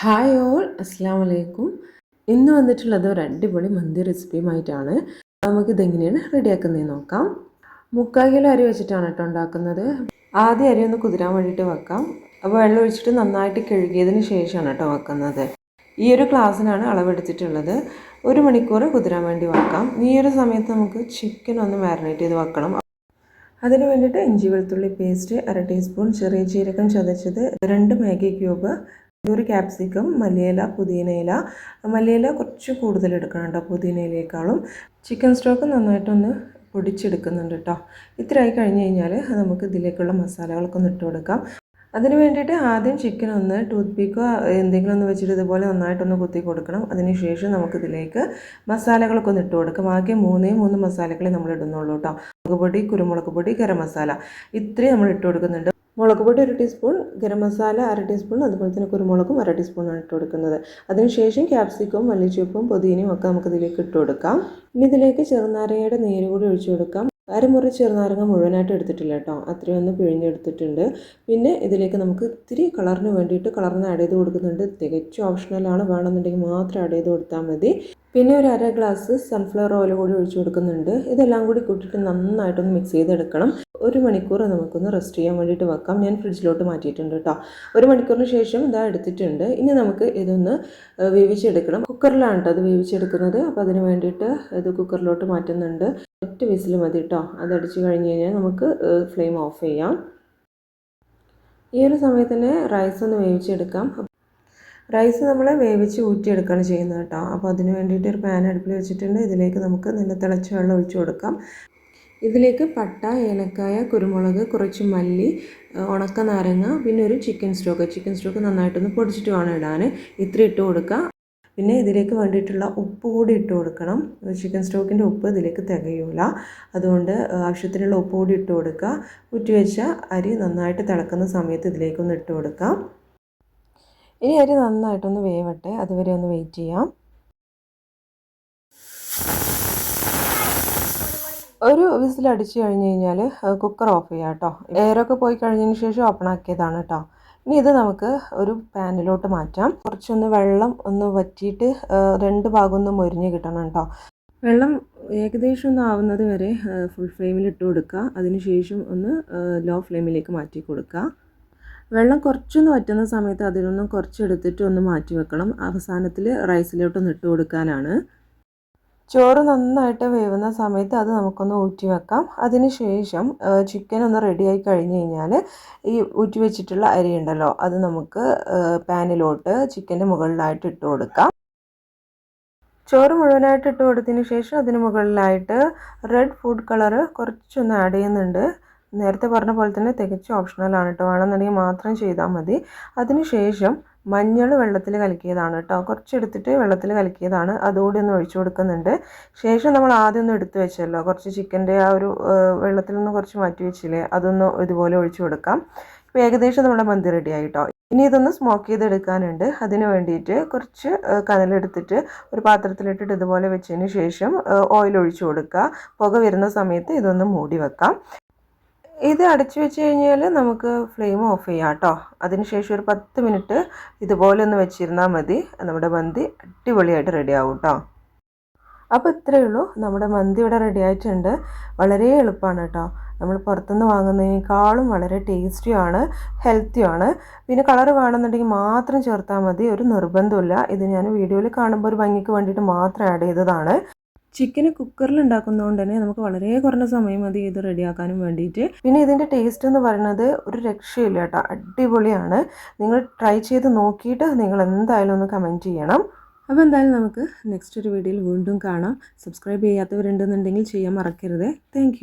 Hi all അസ്സാം വലൈക്കും ഇന്ന് വന്നിട്ടുള്ളത് ഒരു അടിപൊളി മന്തി റെസിപ്പിയുമായിട്ടാണ്. നമുക്കിതെങ്ങനെയാണ് റെഡിയാക്കുന്നത് നോക്കാം. മുക്കാൽ കിലോ അരി വെച്ചിട്ടാണ് കേട്ടോ ഉണ്ടാക്കുന്നത്. ആദ്യം അരി ഒന്ന് കുതിരാൻ വേണ്ടിയിട്ട് വെക്കാം. അപ്പോൾ വെള്ളം ഒഴിച്ചിട്ട് നന്നായിട്ട് കഴുകിയതിന് ശേഷമാണ് കേട്ടോ വെക്കുന്നത്. ഈ ഒരു ക്ലാസ്സിനാണ് അളവെടുത്തിട്ടുള്ളത്. ഒരു മണിക്കൂർ കുതിരാൻ വേണ്ടി വെക്കാം. ഈ ഒരു സമയത്ത് നമുക്ക് ചിക്കൻ ഒന്ന് മാരിനേറ്റ് ചെയ്ത് വെക്കണം. അതിന് വേണ്ടിയിട്ട് ഇഞ്ചി വെളുത്തുള്ളി പേസ്റ്റ് അര ടീസ്പൂൺ ചെറിയ ജീരകം ചതച്ചത് രണ്ട് മാഗി ക്യൂബ് ഒരു ക്യാപ്സിക്കം മല്ലിയില പുതിനയില മല്ലിയില കുറച്ച് കൂടുതൽ എടുക്കണം കേട്ടോ ചിക്കൻ സ്റ്റോക്ക് നന്നായിട്ടൊന്ന് പൊടിച്ചെടുക്കുന്നുണ്ട് കേട്ടോ ഇത്രയായി കഴിഞ്ഞ് കഴിഞ്ഞാൽ നമുക്ക് ഇതിലേക്കുള്ള മസാലകളൊക്കെ ഒന്ന് ഇട്ട് കൊടുക്കാം. അതിന് വേണ്ടിയിട്ട് ആദ്യം ചിക്കൻ ഒന്ന് ടൂത്ത് പീക്കോ എന്തെങ്കിലും ഒന്ന് വെച്ചിട്ട് ഇതുപോലെ നന്നായിട്ടൊന്ന് കുത്തി കൊടുക്കണം. അതിനുശേഷം നമുക്കിതിലേക്ക് മസാലകളൊക്കെ ഒന്ന് ഇട്ട് കൊടുക്കാം. ആകെ മൂന്നേ മൂന്ന് മസാലകളെ നമ്മൾ ഇടുന്നുള്ളൂ കേട്ടോ മുളക് പൊടി കുരുമുളക് പൊടി ഗരം മസാല. ഇത്രയും നമ്മൾ ഇട്ട് കൊടുക്കുന്നുണ്ട്. മുളക് പൊടി ഒരു ടീസ്പൂൺ ഗരം മസാല അര ടീസ്പൂൺ അതുപോലെ തന്നെ കുരുമുളകും അര ടീസ്പൂണാണ് ഇട്ട് കൊടുക്കുന്നത്. അതിനുശേഷം ക്യാപ്സിക്കവും മല്ലിച്ചുപ്പും പുതിനയും ഒക്കെ നമുക്ക് ഇതിലേക്ക് ഇട്ട് കൊടുക്കാം. ഇനി ഇതിലേക്ക് ചെറുനാരങ്ങയുടെ നീര് കൂടി ഒഴിച്ചു കൊടുക്കാം. അരമുറി ചെറുനാരങ്ങ മുഴുവനായിട്ട് എടുത്തിട്ടില്ല കേട്ടോ. അത്രയും ഒന്ന് പിഴിഞ്ഞെടുത്തിട്ടുണ്ട്. പിന്നെ ഇതിലേക്ക് നമുക്ക് ഇത്തിരി കളറിന് വേണ്ടിയിട്ട് കളറിന് ആഡ് ചെയ്ത് കൊടുക്കുന്നുണ്ട്. തികച്ചും ഓപ്ഷണലാണ് വേണമെന്നുണ്ടെങ്കിൽ മാത്രം ആഡ് ചെയ്ത് കൊടുത്താൽ മതി. പിന്നെ ഒരു അര ഗ്ലാസ് സൺഫ്ലവർ ഓയിൽ കൂടി ഒഴിച്ചു കൊടുക്കുന്നുണ്ട്. ഇതെല്ലാം കൂടി കൂട്ടിയിട്ട് നന്നായിട്ടൊന്ന് മിക്സ് ചെയ്തെടുക്കണം. ഒരു മണിക്കൂർ നമുക്കൊന്ന് റെസ്റ്റ് ചെയ്യാൻ വേണ്ടിയിട്ട് വെക്കാം. ഞാൻ ഫ്രിഡ്ജിലോട്ട് മാറ്റിയിട്ടുണ്ട് കേട്ടോ ഒരു മണിക്കൂറിന് ശേഷം ഇതാ എടുത്തിട്ടുണ്ട്. ഇനി നമുക്ക് ഇതൊന്ന് വേവിച്ചെടുക്കണം. കുക്കറിലാണ് കേട്ടോ അത് വേവിച്ചെടുക്കുന്നത്. അപ്പോൾ അതിന് വേണ്ടിയിട്ട് ഇത് കുക്കറിലോട്ട് മാറ്റുന്നുണ്ട്. ഒറ്റ വിസിൽ മതി കേട്ടോ അത് അടിച്ചു കഴിഞ്ഞ് കഴിഞ്ഞാൽ നമുക്ക് ഫ്ലെയിം ഓഫ് ചെയ്യാം. ഈ ഒരു സമയത്ത് തന്നെ റൈസ് ഒന്ന് വേവിച്ചെടുക്കാം. റൈസ് നമ്മൾ വേവിച്ച് ഊറ്റിയെടുക്കുകയാണ് ചെയ്യുന്നത് കേട്ടോ അപ്പോൾ അതിന് വേണ്ടിയിട്ട് ഒരു പാൻ അടുപ്പിൽ വെച്ചിട്ടുണ്ട്. ഇതിലേക്ക് നമുക്ക് നല്ല തിളച്ച വെള്ളം ഒഴിച്ചു കൊടുക്കാം. ഇതിലേക്ക് പട്ട ഏലക്കായ കുരുമുളക് കുറച്ച് മല്ലി ഉണക്ക നാരങ്ങ പിന്നെ ഒരു ചിക്കൻ സ്റ്റോക്ക് ചിക്കൻ സ്റ്റോക്ക് നന്നായിട്ടൊന്ന് പൊടിച്ചിട്ട് വേണം ഇടാൻ. ഇത്ര ഇട്ട് കൊടുക്കുക പിന്നെ ഇതിലേക്ക് വേണ്ടിയിട്ടുള്ള ഉപ്പ് കൂടി ഇട്ട് കൊടുക്കണം. ചിക്കൻ സ്റ്റോക്കിന്റെ ഉപ്പ് ഇതിലേക്ക് തികയൂല. അതുകൊണ്ട് ആവശ്യത്തിനുള്ള ഉപ്പ് കൂടി ഇട്ട് കൊടുക്കുക. കുറ്റിവെച്ച അരി നന്നായിട്ട് തിളക്കുന്ന സമയത്ത് ഇതിലേക്കൊന്ന് ഇട്ട് കൊടുക്കാം. ഇനി അരി നന്നായിട്ടൊന്ന് വേവട്ടെ. അതുവരെ ഒന്ന് വെയിറ്റ് ചെയ്യാം. ഒരു വിസിൽ അടിച്ചു കഴിഞ്ഞ് കഴിഞ്ഞാൽ കുക്കർ ഓഫ് ചെയ്യാം കേട്ടോ. എയറൊക്കെ പോയി കഴിഞ്ഞതിന് ശേഷം ഓപ്പൺ ആക്കിയതാണ് കേട്ടോ. ഇനി ഇത് നമുക്ക് ഒരു പാനിലോട്ട് മാറ്റാം. കുറച്ചൊന്ന് വെള്ളം ഒന്ന് വറ്റിയിട്ട് രണ്ട് ഭാഗം ഒന്ന് മൊരിഞ്ഞ് കിട്ടണം കേട്ടോ. വെള്ളം ഏകദേശം ഒന്ന് ആവുന്നത് വരെ ഫുൾ ഫ്ലെയിമിൽ ഇട്ട് കൊടുക്കുക. അതിനുശേഷം ഒന്ന് ലോ ഫ്ലെയിമിലേക്ക് മാറ്റി കൊടുക്കുക. വെള്ളം കുറച്ചൊന്ന് വറ്റുന്ന സമയത്ത് അതിലൊന്നും കുറച്ചെടുത്തിട്ട് ഒന്ന് മാറ്റി വെക്കണം. അവസാനത്തിൽ റൈസിലോട്ടൊന്ന് ഇട്ട് കൊടുക്കാനാണ്. ചോറ് നന്നായിട്ട് വേവുന്ന സമയത്ത് അത് നമുക്കൊന്ന് ഊറ്റി വെക്കാം. അതിനുശേഷം ചിക്കൻ ഒന്ന് റെഡിയായി കഴിഞ്ഞ് കഴിഞ്ഞാൽ ഈ ഊറ്റി വെച്ചിട്ടുള്ള അരി ഉണ്ടല്ലോ അത് നമുക്ക് പാനിലോട്ട് ചിക്കന്റെ മുകളിലായിട്ട് ഇട്ട് കൊടുക്കാം. ചോറ് മുഴുവനായിട്ട് ഇട്ട് കൊടുത്തതിന് ശേഷം അതിന് മുകളിലായിട്ട് റെഡ് ഫുഡ് കളറ് കുറച്ചൊന്ന് ആഡ് ചെയ്യുന്നുണ്ട്. നേരത്തെ പറഞ്ഞ പോലെ തന്നെ തികച്ചും ഓപ്ഷണലാണ് കേട്ടോ വേണമെന്നുണ്ടെങ്കിൽ മാത്രം ചെയ്താൽ മതി. അതിനുശേഷം മഞ്ഞൾ വെള്ളത്തിൽ കലക്കിയതാണ് കേട്ടോ കുറച്ചെടുത്തിട്ട് വെള്ളത്തിൽ കലക്കിയതാണ്. അതുകൂടി ഒന്ന് ഒഴിച്ചു കൊടുക്കുന്നുണ്ട്. ശേഷം നമ്മൾ ആദ്യം ഒന്ന് എടുത്തു വെച്ചല്ലോ. കുറച്ച് ചിക്കന്റെ ആ ഒരു വെള്ളത്തിൽ നിന്ന് കുറച്ച് മാറ്റി വെച്ചില്ലേ? അതൊന്ന് ഇതുപോലെ ഒഴിച്ചു കൊടുക്കാം. ഇപ്പോൾ ഏകദേശം നമ്മുടെ മന്തി റെഡി കേട്ടോ ഇനി ഇതൊന്ന് സ്മോക്ക് ചെയ്തെടുക്കാനുണ്ട്. അതിന് വേണ്ടിയിട്ട് കുറച്ച് കനലെടുത്തിട്ട് ഒരു പാത്രത്തിലിട്ടിട്ട് ഇതുപോലെ വെച്ചതിന് ശേഷം ഓയിൽ ഒഴിച്ചു കൊടുക്കുക. പുക വരുന്ന സമയത്ത് ഇതൊന്ന് മൂടി വെക്കാം. ഇത് അടച്ചു വെച്ച് കഴിഞ്ഞാൽ നമുക്ക് ഫ്ലെയിം ഓഫ് ചെയ്യാം കേട്ടോ. അതിനുശേഷം ഒരു പത്ത് മിനിറ്റ് ഇതുപോലെ ഒന്ന് വെച്ചിരുന്നാൽ മതി. നമ്മുടെ മന്തി അടിപൊളിയായിട്ട് റെഡി ആവും കേട്ടോ. അപ്പോൾ ഇത്രയേ ഉള്ളൂ. നമ്മുടെ മന്തി ഇവിടെ റെഡി ആയിട്ടുണ്ട്. വളരെ എളുപ്പമാണ് കേട്ടോ. നമ്മൾ പുറത്തുനിന്ന് വാങ്ങുന്നതിനേക്കാളും വളരെ ടേസ്റ്റിയാണ് ഹെൽത്തിയാണ് പിന്നെ കളർ വേണമെന്നുണ്ടെങ്കിൽ മാത്രം ചേർത്താൽ മതി. ഒരു നിർബന്ധമില്ല ഇത് ഞാൻ വീഡിയോയിൽ കാണുമ്പോൾ ഒരു ഭംഗിക്ക് വേണ്ടിയിട്ട് മാത്രം ആഡ് ചെയ്തതാണ്. ചിക്കന് കുക്കറിൽ ഉണ്ടാക്കുന്നതുകൊണ്ട് തന്നെ നമുക്ക് വളരെ കുറഞ്ഞ സമയം മതി ഇത് റെഡിയാക്കാനും വേണ്ടിയിട്ട്. പിന്നെ ഇതിന്റെ ടേസ്റ്റ് എന്ന് പറയുന്നത് ഒരു രക്ഷയില്ല കേട്ടോ. അടിപൊളിയാണ്. നിങ്ങൾ ട്രൈ ചെയ്ത് നോക്കിയിട്ട് നിങ്ങൾ എന്തായാലും ഒന്ന് കമന്റ് ചെയ്യണം. അപ്പോൾ എന്തായാലും നമുക്ക് നെക്സ്റ്റ് ഒരു വീഡിയോയിൽ വീണ്ടും കാണാം. സബ്സ്ക്രൈബ് ചെയ്യാത്തവരുണ്ടെന്നുണ്ടെങ്കിൽ ചെയ്യാൻ മറക്കരുത്. താങ്ക്